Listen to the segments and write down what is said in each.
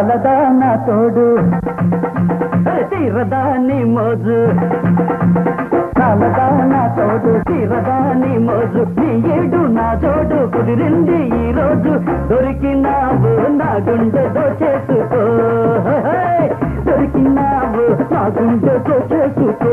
చాలదా నా తోడు తీరదా నీ మోజు. చాలదా నా తోడు తీరదా నీ మోజు. నీ ఏడు నా చోడు కుదిరింది ఈ రోజు. దొరికినావు నా గుండెతో చేసుకో. దొరికినావు నా గుండె చేసుకో.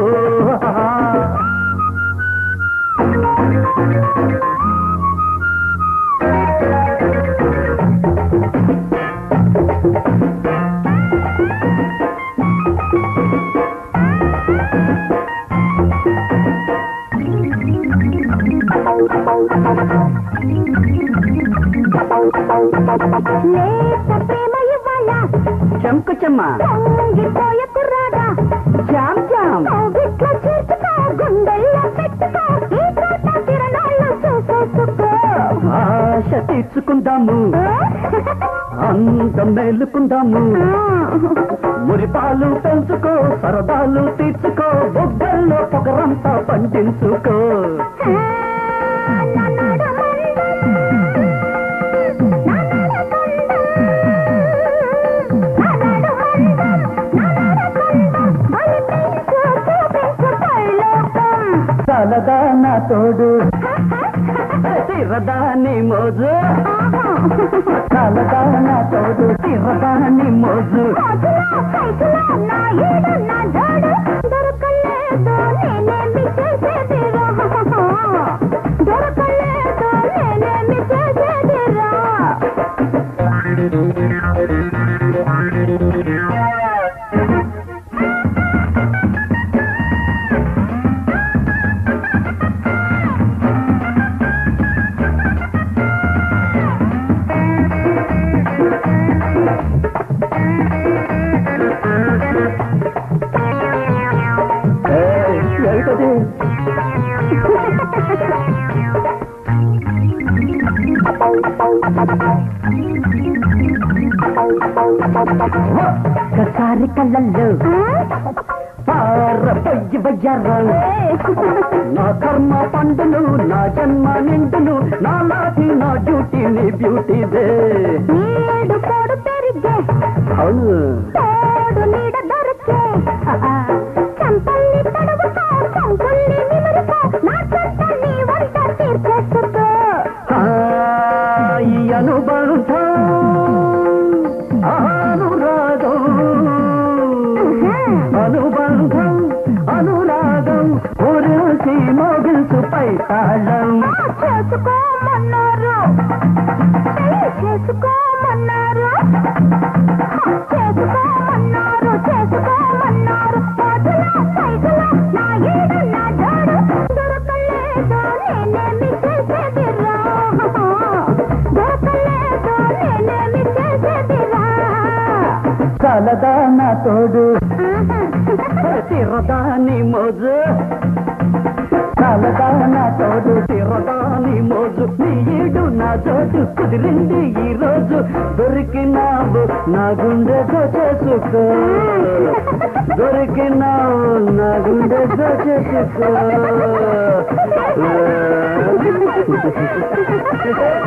చూసేసుకో. ఆశ తీర్చుకుందాము. అందం మేలుకుందాము. మురిపాలు పెంచుకో సరదాలు తీర్చుకో బొగ్గల్లో పొగరంతా పండించుకో. చాలదా నా తోడు. తీరదా నీ మోజు. చాలదా నా తోడు. తీరదా నీ మోజు ఏయ్, ఏంటది ఒక్కసారి కళ్ళల్లో పారపయ్యి వయ్యారం నా కర్మ పండును నా జన్మ నిండును నా లాటి నా డ్యూటీ నీ బ్యూటీదే. అవును. నీడ దొరికే. తాళం చేసుకోమన్నారు. చేసుకోమన్నారు. చేసుకోమన్నారు చేసుకోమన్నారు. పాటల సైకిల నా ఏడు నా జోడు దొరకలేదు నేనేమి చేసేదిరా దొరకలేదు నేనేమి చేసేదిరా చాలదా నా తోడు. తిరదా నీ మోజు. చాలదా నా తోడు తిరగాలి మోజు. నీడు నా చోటు కుదిరింది ఈ రోజు. దొరికినావు నా గుండె చేసుకో దొరికినావు నా గుండె చేసుకో